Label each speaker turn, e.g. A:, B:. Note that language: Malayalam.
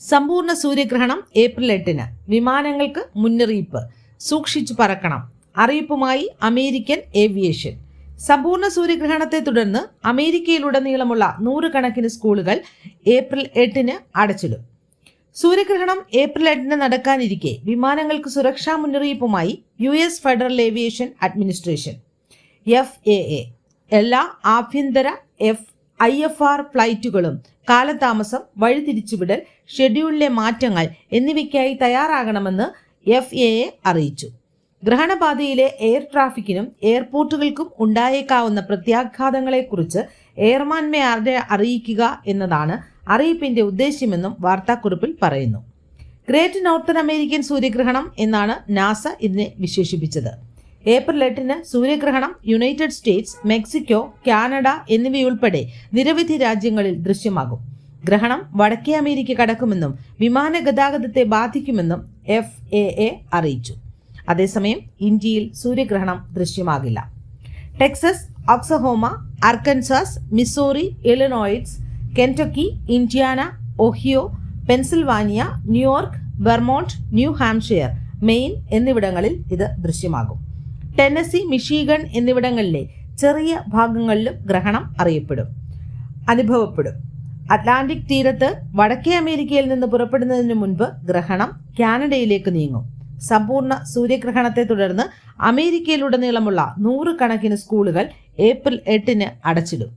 A: സമ്പൂർണ സൂര്യഗ്രഹണം ഏപ്രിൽ എട്ടിന്. വിമാനങ്ങൾക്ക് മുന്നറിയിപ്പ്. സൂക്ഷിച്ചു പറക്കണം. അറിയിപ്പുമായി അമേരിക്കൻ ഏവിയേഷൻ. സമ്പൂർണ സൂര്യഗ്രഹണത്തെ തുടർന്ന് അമേരിക്കയിലുടനീളമുള്ള നൂറുകണക്കിന് സ്കൂളുകൾ ഏപ്രിൽ എട്ടിന് അടച്ചിടും. സൂര്യഗ്രഹണം ഏപ്രിൽ എട്ടിന് നടക്കാനിരിക്കെ വിമാനങ്ങൾക്ക് സുരക്ഷാ മുന്നറിയിപ്പുമായി U S federal aviation administration F A A. എല്ലാ ആഭ്യന്തര എഫ് ഐ എഫ് ആർ ഫ്ലൈറ്റുകളും കാലതാമസം വഴിതിരിച്ചുവിടൽ ഷെഡ്യൂളിലെ മാറ്റങ്ങൾ എന്നിവയ്ക്കായി തയ്യാറാകണമെന്ന് എഫ് എ അറിയിച്ചു. ഗ്രഹണപാതയിലെ എയർ ട്രാഫിക്കിനും എയർപോർട്ടുകൾക്കും ഉണ്ടായേക്കാവുന്ന പ്രത്യാഘാതങ്ങളെക്കുറിച്ച് എയർമാൻമാരെ അറിയിക്കുക എന്നതാണ് അറിയിപ്പിന്റെ ഉദ്ദേശ്യമെന്നും വാർത്താക്കുറിപ്പിൽ പറയുന്നു. ഗ്രേറ്റ് നോർത്തൺ അമേരിക്കൻ സൂര്യഗ്രഹണം എന്നാണ് നാസ ഇതിനെ വിശേഷിപ്പിച്ചത്. ഏപ്രിൽ എട്ടിന് സൂര്യഗ്രഹണം യുണൈറ്റഡ് സ്റ്റേറ്റ്സ് മെക്സിക്കോ കാനഡ എന്നിവയുൾപ്പെടെ നിരവധി രാജ്യങ്ങളിൽ ദൃശ്യമാകും. ഗ്രഹണം വടക്കേ അമേരിക്ക കടക്കുമെന്നും വിമാന ഗതാഗതത്തെ ബാധിക്കുമെന്നും എഫ് എ എ അറിയിച്ചു. അതേസമയം ഇന്ത്യയിൽ സൂര്യഗ്രഹണം ദൃശ്യമാകില്ല. Texas Oklahoma Arkansas Missouri Illinois Kentucky Indiana Ohio Pennsylvania New York Vermont New Hampshire Maine എന്നിവിടങ്ങളിൽ ഇത് ദൃശ്യമാകും. ടെന്നസി മിഷീഗൺ എന്നിവിടങ്ങളിലെ ചെറിയ ഭാഗങ്ങളിലും ഗ്രഹണം അറിയപ്പെടും അനുഭവപ്പെടും. അറ്റ്ലാന്റിക് തീരത്ത് വടക്കേ അമേരിക്കയിൽ നിന്ന് പുറപ്പെടുന്നതിന് മുൻപ് ഗ്രഹണം കാനഡയിലേക്ക് നീങ്ങും. സമ്പൂർണ സൂര്യഗ്രഹണത്തെ തുടർന്ന് അമേരിക്കയിലുടനീളമുള്ള നൂറുകണക്കിന് സ്കൂളുകൾ ഏപ്രിൽ എട്ടിന് അടച്ചിടും.